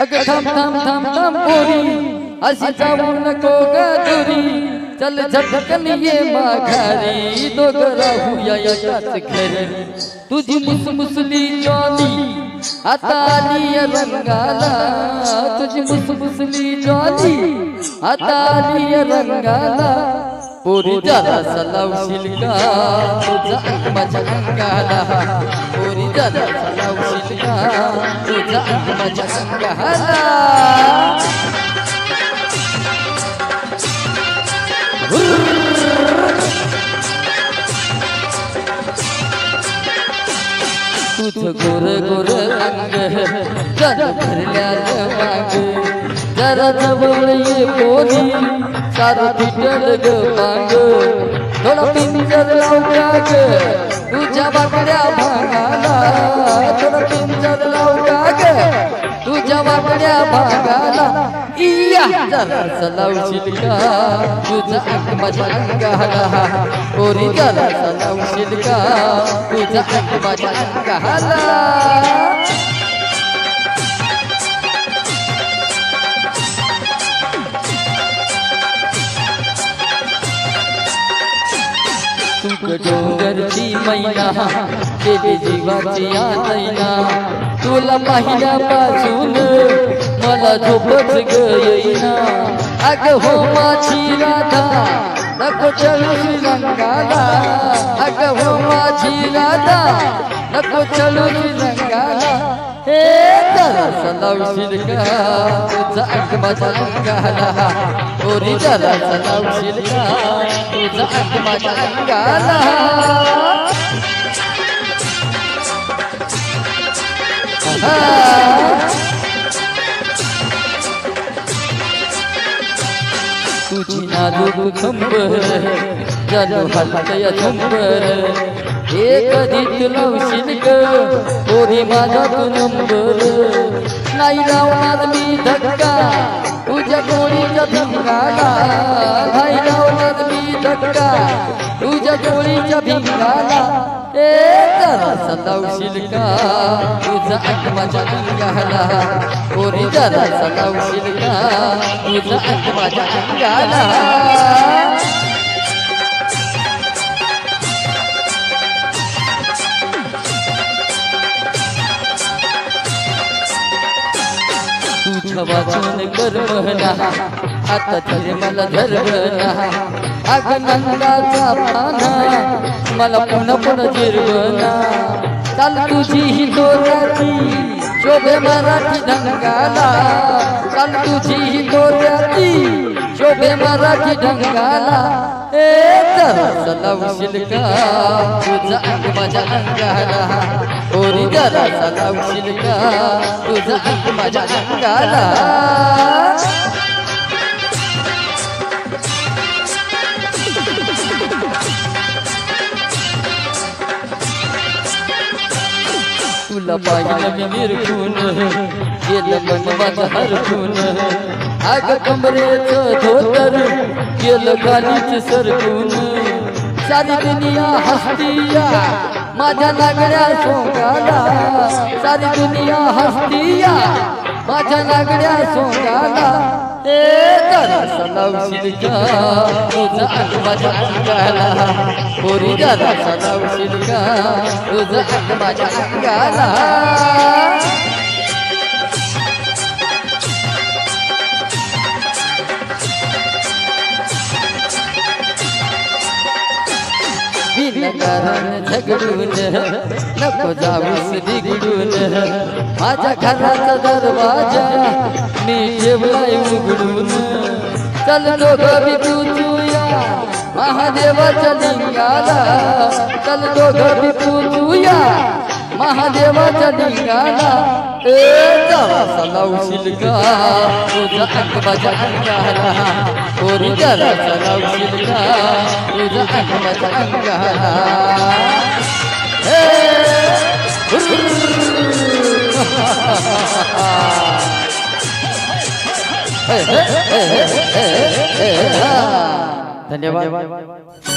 अग थांब थांब थांब थांब पोरी. अशी जाऊ नको ग चल झटकन ये माघारी. दोघं राहूया एकाच घरी. तुझी मुसमुसली जॉली आता आली या रंगाला. तुझी मुसमुसली जॉली आता आली या रंगाला. पोरी जरा सलावशील का तुझा माझ्या अंगाला पोरी जरा सलावशील का तुझा माझ्या अंगाला तुझ गोर गोर अंग जर भरल्या माग. जरा जवळ ये पोरी सारा फिटल ग मांग थोडा पिंजर लावला काग तुझ्या बाकड्या भागाला. थोडा पिंजर लावला काग तुझ्या बाकड्या भागाला. इया जरा सलावशील का तुझा अंग माझ्या अंगाला. पोरी जरा सलावशील का तुझा अंग माझ्या अंगाला. डोंगरची मैना केली जीवाची आदैना तुला पाहिल्यापासून मला झोपच ग अग हो माझी राधा नको चलू श्रीलंकाला अग हो माझी राधा नको चलू श्रीलंकाला सलावशील का तुझा अंग अंगाला ओरी जरा सलावशील का तुझा अंगाला तुझी नाजूक कंबर जाणू हलतय झंबर हे कधी तुलवशील ग पोरी माझा तू नंबर? नाही लावणार मी धक्का तुझ्या गोळीच्या भिंगाला नाही लावणार मी धक्का तुझ्या गोळीच्या भिंगाला ए सतावशील का तुझा अंग अंगाला पोरी जरा सतावशील का तुझा अंग अंगाला छवाचन वाचून आता धर मला धरवना अग नंदाचा पाना मला पुन्हा पुन्हा जिरवना चाल तुझी ही दोऱ्याची शोभे मराठी ढंगाला. चाल तुझी ही दोऱ्याची शोभे मराठी ढंगाला. ए का? तुझा अंग माझ्या अंगाला. ओरी जरा का? तुझा अंग माझ्या अंगाला. तुला पाहिलं मी निरखून केलं मन माझं हरखून अग धोतर केलं खालीच सरकून सारी दुनिया हस्तिया माझ्या लागड्या सोंगाला सारी दुनिया हस्तिया माझ्या लागड्या सोंगाला ए जरा सलावशील का तुझा अंग माझ्या अंगाला पोरी का तुझा माझ्या अंगाला. कारण झगडून नको जाऊस बिघडून माझ्या घराचा दरवाजा मी जेवलाय उघडून. चल दोघं बी पूजूया महादेवाच्या लिंगाला. चल दोघं बी पूजूया महादेवाच्या ठिकाणा ए जरासा सलावशील का तुझा अकबाच्या अंगाला ओरी जरासा लावशील का तुझा अकबाच्या अंगाला धन्यवाद.